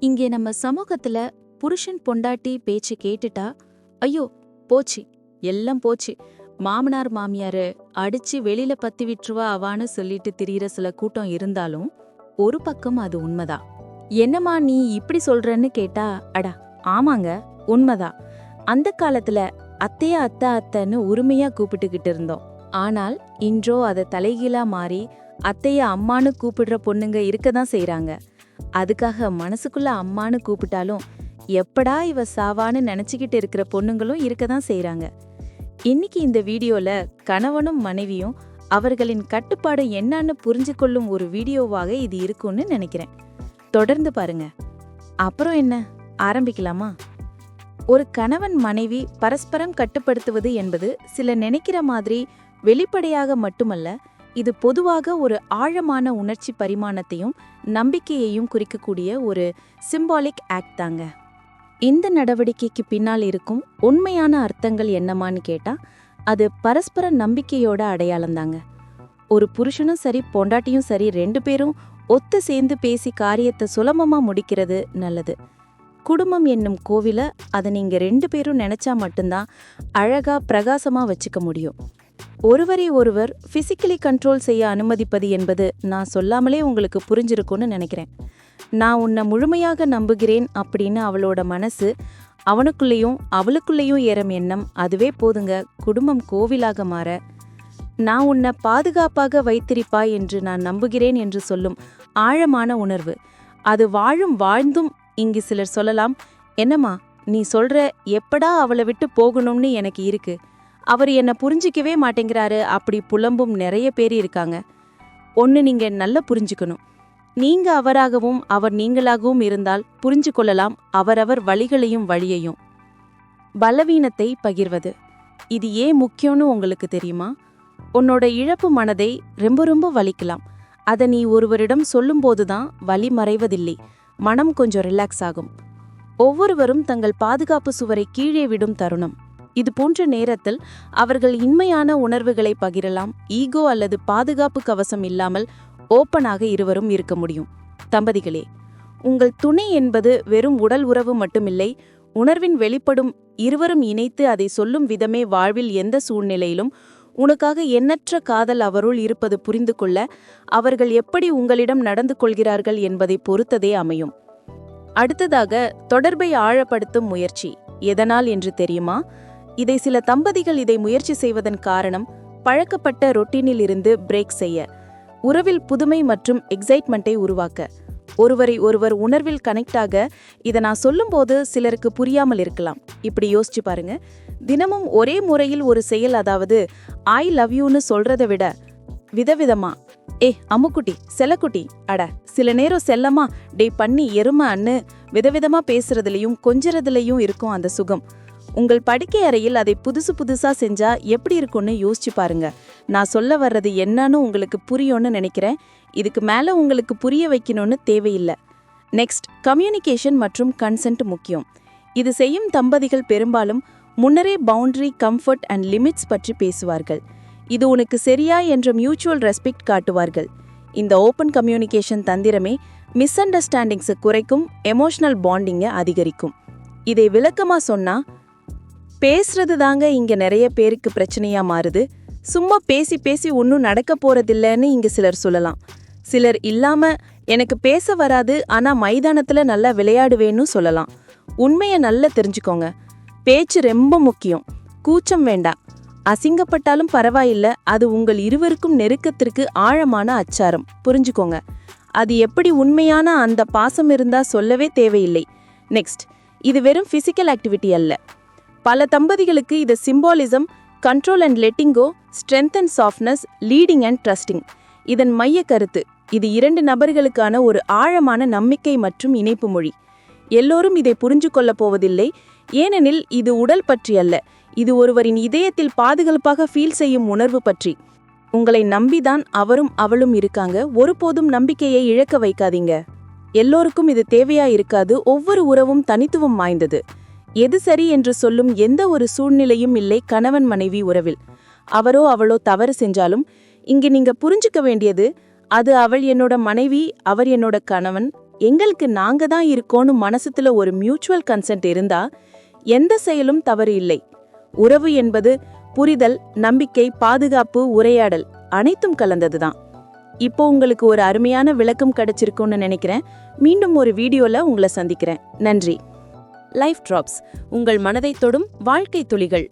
இங்கே நம்ம சமூகத்துல புருஷன் பொண்டாட்டி பேச்சு கேட்டுட்டா ஐயோ போச்சு எல்லாம் போச்சு. மாமனார் மாமியாரு அடிச்சு வெளியில பத்தி விட்டுருவா அவான்னு சொல்லிட்டு திரியிற சில கூட்டம் இருந்தாலும் ஒரு பக்கம் அது உண்மைதான் என்னம்மா நீ இப்படி சொல்றன்னு கேட்டா அடா ஆமாங்க உண்மைதான் அந்த காலத்துல அத்தைய அத்தை அத்தைன்னு உரிமையா கூப்பிட்டுக்கிட்டு இருந்தோம். ஆனால் இன்றோ அதை தலைகீழா மாறி அத்தைய அம்மான்னு கூப்பிடுற பொண்ணுங்க இருக்கதான் செய்யறாங்க அதுக்காக மனசுக்குள்ள அம்மான்னு கூப்பிட்டாலும் எப்படா இவ சாவான்னு நினச்சிக்கிட்டு இருக்கிற பொண்ணுங்களும் இருக்கதான் செய்கிறாங்க இன்னைக்கு இந்த வீடியோல கணவனும் மனைவியும் அவர்களின் கட்டுப்பாடு என்னன்னு புரிஞ்சு கொள்ளும் ஒரு வீடியோவாக இது இருக்கும்னு நினைக்கிறேன். தொடர்ந்து பாருங்க. அப்புறம் என்ன? ஆரம்பிக்கலாமா? ஒரு கணவன் மனைவி பரஸ்பரம் கட்டுப்படுத்துவது என்பது சில நினைக்கிற மாதிரி வெளிப்படையாக மட்டுமல்ல இது பொதுவாக ஒரு ஆழமான உணர்ச்சி பரிமாணத்தையும் நம்பிக்கையையும் குறிக்கக்கூடிய ஒரு சிம்பாலிக் ஆக்ட் தாங்க. இந்த நடவடிக்கைக்கு பின்னால் இருக்கும் உண்மையான அர்த்தங்கள் என்னமான்னு கேட்டால் அது பரஸ்பர நம்பிக்கையோட அடையாளம்தாங்க ஒரு புருஷனும் சரி பொண்டாட்டியும் சரி ரெண்டு பேரும் ஒத்து சேர்ந்து பேசி காரியத்தை சுலபமாக முடிக்கிறது நல்லது. குடும்பம் என்னும் கோவில அதை நீங்கள் ரெண்டு பேரும் நினச்சா மட்டும்தான் அழகாக பிரகாசமாக வச்சுக்க முடியும். ஒருவரை ஒருவர் ஃபிசிக்கலி கண்ட்ரோல் செய்ய அனுமதிப்பது என்பது நான் சொல்லாமலே உங்களுக்கு புரிஞ்சிருக்கும்னு நினைக்கிறேன். நான் உன்னை முழுமையாக நம்புகிறேன் அப்படின்னு அவளோட மனசு அவனுக்குள்ளேயும் அவளுக்குள்ளேயும் ஏறும் எண்ணம் அதுவே போதுங்க. குடும்பம் கோவிலாக மாற நான் உன்னை பாதுகாப்பாக வைத்திருப்பாய் என்று நான் நம்புகிறேன் என்று சொல்லும் ஆழமான உணர்வு. அது வாழும் வாழ்ந்தும் இங்கு சிலர் சொல்லலாம் என்னம்மா நீ சொல்ற எப்படா அவளை விட்டு போகணும்னு எனக்கு இருக்கு. அவர் என்னை புரிஞ்சிக்கவே மாட்டேங்கிறாரு. அப்படி புலம்பும் நிறைய பேர் இருக்காங்க. ஒன்று நீங்கள் நல்லா புரிஞ்சுக்கணும். நீங்க அவராகவும் அவர் நீங்களாகவும் இருந்தால் புரிஞ்சு கொள்ளலாம். அவரவர் வழிகளையும் வழியையும். பலவீனத்தை பகிர்வது. இது ஏன் முக்கியம்னு உங்களுக்கு தெரியுமா? உன்னோட இழப்பு மனதை ரொம்ப ரொம்ப வலிக்கலாம். அதை நீ ஒருவரிடம் சொல்லும்போது தான் வலி மறைவதில்லை. மனம் கொஞ்சம் ரிலாக்ஸ் ஆகும். ஒவ்வொருவரும் தங்கள் பாதுகாப்பு சுவரை கீழே விடும் தருணம். இது போன்ற நேரத்தில் அவர்கள் இன்மையான உணர்வுகளை பகிரலாம். ஈகோ அல்லது பாதுகாப்பு கவசம் இல்லாமல் ஓப்பனாக இருவரும் இருக்க முடியும். தம்பதிகளே உங்கள் துணை என்பது வெறும் உடல் உறவு மட்டுமில்லை. உணர்வின் வெளிப்படும் இருவரும் இணைத்து அதை சொல்லும் விதமே வாழ்வில் எந்த சூழ்நிலையிலும் உனக்காக எண்ணற்ற காதல் அவருள் இருப்பது புரிந்து கொள்ள அவர்கள் எப்படி உங்களிடம் நடந்து கொள்கிறார்கள் என்பதை பொறுத்ததே அமையும். அடுத்ததாக தொடர்பை ஆழப்படுத்தும் முயற்சி. எதனால் என்று தெரியுமா? இதை சில தம்பதிகள் இதை முயற்சி செய்வதன் காரணம் பழக்கப்பட்ட ரொட்டீனில் இருந்து பிரேக் செய்ய உறவில் புதுமை மற்றும் எக்ஸைட்மெண்ட்டை உருவாக்க. ஒருவரை ஒருவர் உணர்வில் கனெக்ட் ஆக இதை நான் சொல்லும்போது சிலருக்கு புரியாமல் இருக்கலாம். இப்படி யோசிச்சு பாருங்க. தினமும் ஒரே முறையில் ஒரு செயல் அதாவது ஐ லவ் யூன்னு சொல்றதை விட விதவிதமா ஏ அம்முக்குட்டி செல்லக்குட்டி அட சில நேரம் செல்லமா டே பண்ணி எரும அன்னு விதவிதமா பேசுறதுலயும் கொஞ்சறதுலயும் இருக்கும் அந்த சுகம். உங்கள் படுக்கை அறையில் அதை புதுசு புதுசாக செஞ்சால் எப்படி இருக்கும்னு யோசிச்சு பாருங்க. நான் சொல்ல வர்றது என்னன்னு உங்களுக்கு புரியும்னு நினைக்கிறேன். இதுக்கு மேலே உங்களுக்கு புரிய வைக்கணும்னு தேவையில்லை. நெக்ஸ்ட் கம்யூனிகேஷன் மற்றும் கன்சென்ட் முக்கியம். இது செய்யும் தம்பதிகள் பெரும்பாலும் முன்னரே பவுண்டரி கம்ஃபர்ட் அண்ட் லிமிட்ஸ் பற்றி பேசுவார்கள். இது உனக்கு சரியா என்ற மியூச்சுவல் ரெஸ்பெக்ட் காட்டுவார்கள். இந்த ஓப்பன் கம்யூனிகேஷன் தந்திரமே மிஸ் அண்டர்ஸ்டாண்டிங்ஸை குறைக்கும் எமோஷனல் பாண்டிங்கை அதிகரிக்கும். இதை விளக்கமாக சொன்னால் பேசுறது தாங்க இங்க நிறைய பேருக்கு பிரச்சனையா மாறுது. சும்மா பேசி பேசி ஒன்றும் நடக்க போறதில்லைன்னு இங்க சிலர் சொல்லலாம். சிலர் இல்லாம எனக்கு பேச வராது ஆனா மைதானத்துல நல்லா விளையாடுவேன்னு சொல்லலாம். உண்மையை நல்லா தெரிஞ்சுக்கோங்க. பேச்சு ரொம்ப முக்கியம். கூச்சம் வேண்டாம். அசிங்கப்பட்டாலும் பரவாயில்ல அது உங்கள் இருவருக்கும் நெருக்கத்திற்கு ஆழமான அச்சாரம். புரிஞ்சுக்கோங்க. அது எப்படி உண்மையான அந்த பாசம் இருந்தா சொல்லவே தேவையில்லை. நெக்ஸ்ட் இது வெறும் பிசிக்கல் ஆக்டிவிட்டி அல்ல. பல தம்பதிகளுக்கு இது symbolism control and letting go strength and softness leading and trusting இதன் மைய கருத்து இது இரண்டு நபர்களுக்கான ஒரு ஆழமான நம்பிக்கை மற்றும் இணைப்பு மொழி. எல்லோரும் இதை புரிஞ்சு கொள்ளப் போவதில்லை. ஏனெனில் இது உடல் பற்றி அல்ல. இது ஒருவரின் இதயத்தில் பாதுகாப்பாக ஃபீல் செய்யும் உணர்வு பற்றி. உங்களை நம்பிதான் அவரும் அவளும் இருக்காங்க. ஒருபோதும் நம்பிக்கையை இழக்க வைக்காதீங்க. எல்லோருக்கும் இது தேவையா இருக்காது. ஒவ்வொரு உறவும் தனித்துவம் வாய்ந்தது. எது சரி என்று சொல்லும் எந்த ஒரு சூழ்நிலையும் இல்லை கணவன் மனைவி உறவில். அவரோ அவளோ தவறு செஞ்சாலும் இங்கு நீங்க புரிஞ்சுக்க வேண்டியது அது அவள் என்னோட மனைவி அவர் என்னோட கணவன் எங்களுக்கு நாங்க தான் இருக்கோன்னு மனசுல ஒரு மியூச்சுவல் கன்சென்ட் இருந்தா எந்த செயலும் தவறு இல்லை. உறவு என்பது புரிதல் நம்பிக்கை பாதுகாப்பு உரையாடல் அனைத்தும் கலந்ததுதான் இப்போ உங்களுக்கு ஒரு அருமையான விளக்கம் கிடைச்சிருக்கும்னு நினைக்கிறேன். மீண்டும் ஒரு வீடியோல உங்களை சந்திக்கிறேன். நன்றி. லைஃப் டிராப்ஸ் உங்கள் மனதை தொடும் வாழ்க்கை துளிகள்.